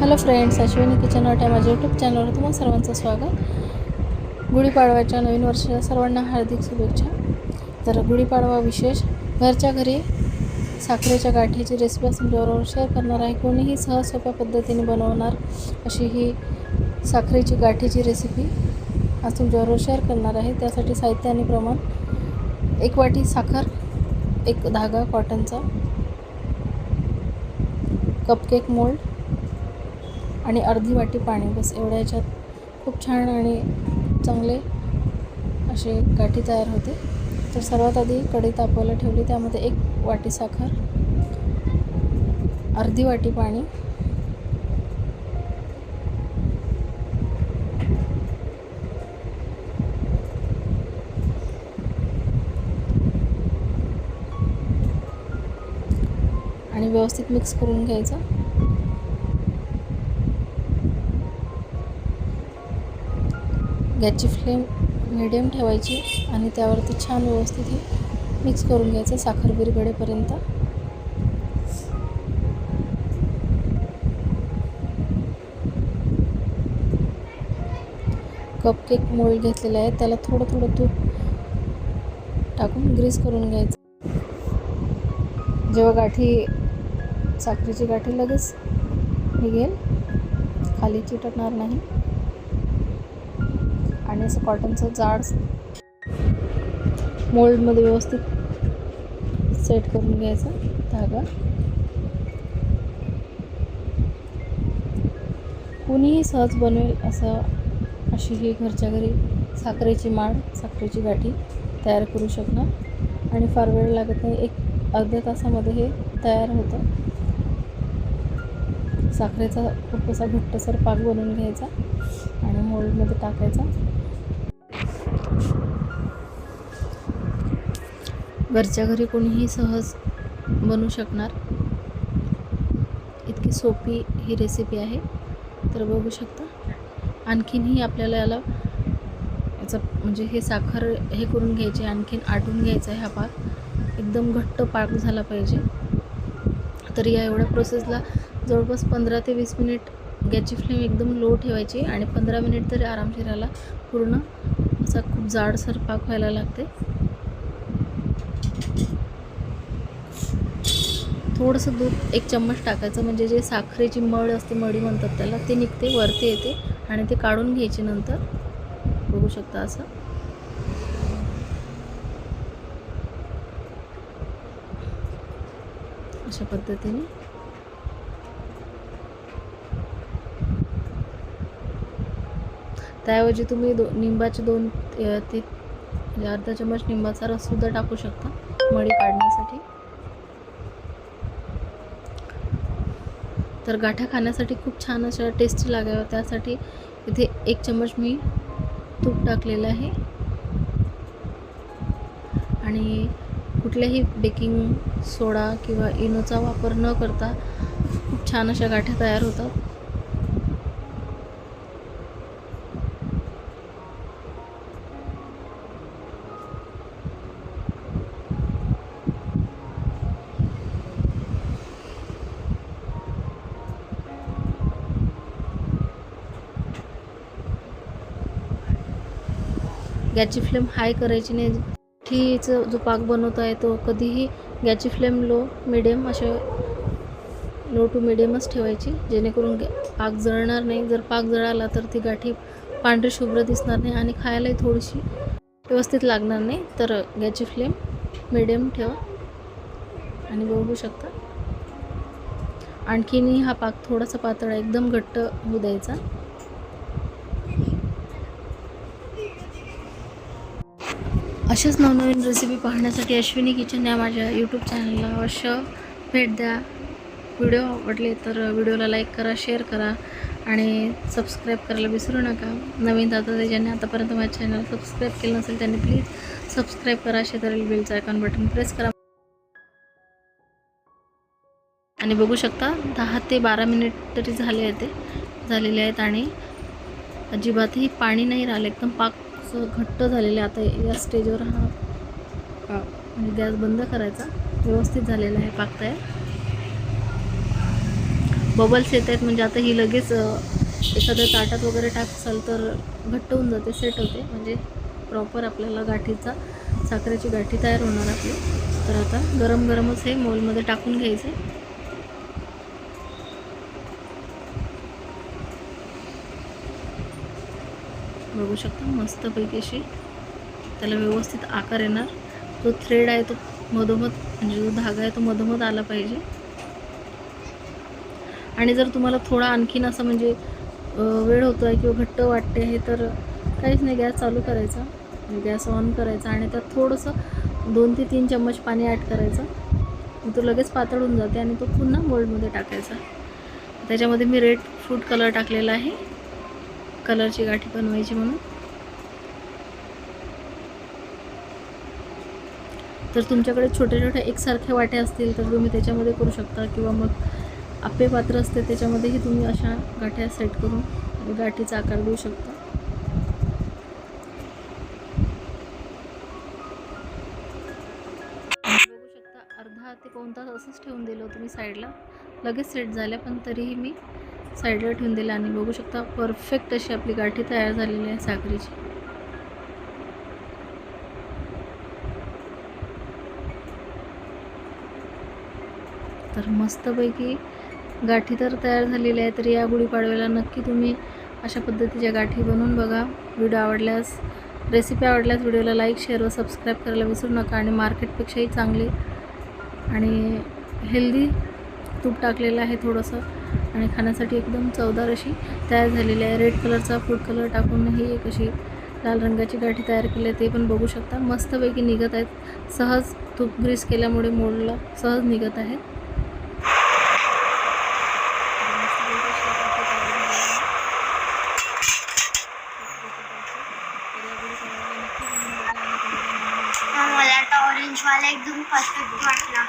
Hello friends Ashwini kitchen वाट्या माझ्या YouTube चॅनलवर तुम्हाला सर्वांचं स्वागत. गुढीपाडव्याच्या नवीन वर्षाच्या सर्वांना हार्दिक शुभेच्छा. तर गुढीपाडवा विशेष घरच्या घरी साखरेच्या गाठीची रेसिपी असून तुमच्याबरोबर शेअर करणार आहे. कोणीही सहज सोप्या पद्धतीने बनवणार अशी ही साखरेची गाठीची रेसिपी आज तुमच्याबरोबर शेअर करणार आहे. त्यासाठी साहित्य आणि प्रमाण एक वाटी साखर एक धागा कॉटनचा कपकेक मोल्ड आणि अर्धी वाटी पाणी बस एवढ्या याच्यात. खूप छान आणि चांगले असे गाठी तयार होते. तर सर्वात आधी कढी तापवायला ठेवली त्यामध्ये एक वाटी साखर अर्धी वाटी पाणी आणि व्यवस्थित मिक्स करून घ्यायचं. गॅसची फ्लेम मिडियम ठेवायची आणि त्यावरती छान व्यवस्थित हे मिक्स करून घ्यायचं साखर बिरगडेपर्यंत कपकेक मोल्ड घेतलेला आहे त्याला थोडं थोडं तूप टाकून ग्रीस करून घ्यायचं. जेव्हा गाठी साखरेची गाठी लगेच निघेल खाली चिटकणार नाही. आणि असं कॉटनचं जाड मोल्डमध्ये व्यवस्थित सेट करून घ्यायचा धागा. कुणीही सहज बनवेल असं अशी ही घरच्या घरी साखरेची माळ साखरेची गाठी तयार करू शकणार. आणि फार वेळ लागत नाही एक अर्ध्या तासामध्ये हे तयार होतं. साखरेचा खूप असा घट्टसर पाक बनवून घ्यायचा आणि मोल्डमध्ये टाकायचा. घरच्या घरी कोणीही सहज बनू शकणार. इतकी सोपी ही रेसिपी आहे. तर बघू शकता. आणखीनही आपल्याला याला याचा म्हणजे हे साखर हे करून घ्यायचे आणखीन आटून घ्यायचा आहे हा पाक. एकदम घट्ट पाक झाला पाहिजे. तर या एवढ्या प्रोसेसला जवळपास पंधरा ते वीस मिनिट गॅसची फ्लेम एकदम लो ठेवायची आणि पंधरा मिनिट तरी आरामशीर याला पूर्ण असा खूप जाडसर पाक व्हायला लागते. थोडंसं दूध एक चम्मच टाकायचं म्हणजे जे साखरेची मळ असते मळी म्हणतात त्याला ते निघते वरती येते आणि ते काढून घ्यायचे नंतर. बघू शकता असं. अशा पद्धतीने. त्याऐवजी तुम्ही दो निंबाचे दोन ते ते म्हणजे अर्धा चम्मच निंबाचा रससुद्धा टाकू शकता मळी काढण्यासाठी. तर गाठ्या खाण्यासाठी खूप छान अशा टेस्टी लागाव्या त्यासाठी इथे एक चम्मच मी तूप टाकलेलं आहे. आणि कुठल्याही बेकिंग सोडा किंवा इनोचा वापर न करता खूप छान अशा गाठ्या तयार होतात. गॅसची फ्लेम हाय करायची नाही. ठीचं जो पाक बनवत आहे तो कधीही गॅसची फ्लेम लो मिडियम असे लो टू मिडियमच ठेवायची. जेणेकरून गॅ पाक जळणार नाही. जर पाक जळाला तर ती गाठी पांढरी शुभ्र दिसणार नाही आणि खायलाही थोडीशी व्यवस्थित लागणार नाही. तर गॅसची फ्लेम मिडियम ठेवा आणि बघू शकता. आणखीनही हा पाक थोडासा पातळ एकदम घट्ट होऊ द्यायचा. अशाच नवनवीन रेसिपी पाहण्यासाठी अश्विनी किचन या माझ्या यूट्यूब चॅनलला अवश्य भेट द्या. व्हिडिओ आवडले तर व्हिडिओला लाईक करा शेअर करा आणि सबस्क्राईब करायला विसरू नका. नवीन दादा ज्यांनी आतापर्यंत माझ्या चॅनल सबस्क्राईब केलं नसेल त्यांनी प्लीज सबस्क्राईब करा. शेजारील बेलचं आयकॉन बटन प्रेस करा. आणि बघू शकता दहा ते बारा मिनिट तरी झाले आहेत ते झालेले आहेत आणि अजिबातही पाणी नाही राहिलं. एकदम पाक असं घट्ट झालेलं आहे. आता या स्टेजवर हा पाक म्हणजे गॅस बंद करायचा. व्यवस्थित झालेला आहे पाक तयार. बबल्स येत आहेत. म्हणजे आता ही लगेच एखादं एखाद्या ताटात वगैरे टाकसाल तर घट्ट होऊन जाते सेट होते. म्हणजे प्रॉपर आपल्याला गाठीचा साखरेची गाठी तयार होणार आपली. तर आता गरम गरमच हे मोलमध्ये टाकून घ्यायचं. बघू शकता मस्तपैकी अशी त्याला व्यवस्थित आकार येणार. जो थ्रेड आहे तो मधोमध म्हणजे जो धागा आहे तो मधोमध आला पाहिजे. आणि जर तुम्हाला थोडा आणखीन असं म्हणजे वेळ होतो आहे किंवा घट्ट वाटते आहे तर काहीच नाही गॅस चालू करायचा. गॅस ऑन करायचा आणि त्यात थोडंसं दोन ते तीन चम्मच पाणी ॲड करायचं. तो लगेच पातळ होऊन जाते आणि तो पुन्हा मोल्डमध्ये टाकायचा. त्याच्यामध्ये मी रेड फूड कलर टाकलेला आहे. कलरची गाठी बनवायची म्हणून. तर तुमच्याकडे छोटे छोटे एकसारख्या वाट्या असतील तर तुम्ही त्याच्यामध्ये करू शकता किंवा मग आपे पात्र असते त्याच्यामध्येही तुम्ही अशा गाठ्या सेट करून गाठीचा आकार देऊ शकता. बघू शकता अर्धा ते पाऊण तास असंच ठेवून दिलं होतं मी साईडला लगेच सेट झाल्या पण तरीही मी साईडला ठेवून दिला आणि बघू शकता परफेक्ट अशी आपली गाठी तयार झालेली आहे साखरेची तर मस्तपैकी गाठी तर तयार झालेल्या आहे तर या गुढीपाडव्याला नक्की तुम्ही अशा पद्धतीच्या गाठी बनवून बघा. व्हिडिओ आवडल्यास रेसिपी आवडल्यास व्हिडिओला लाईक शेअर व सबस्क्राईब करायला विसरू नका आणि मार्केटपेक्षाही चांगली आणि हेल्दी तूप टाकलेलं आहे थोडंसं. आणि खाण्यासाठी एकदम चवदार अशी तयार झालेली आहे. रेड कलरचा फूड कलर टाकून ही एक अशी लाल रंगाची गाठी तयार केली आहे. ते पण बघू शकता. मस्तपैकी निघत आहेत. सहज तूप ग्रीस केल्यामुळे मोडला सहज निघत आहेत मला आता एकदम परफेक्ट वाटला.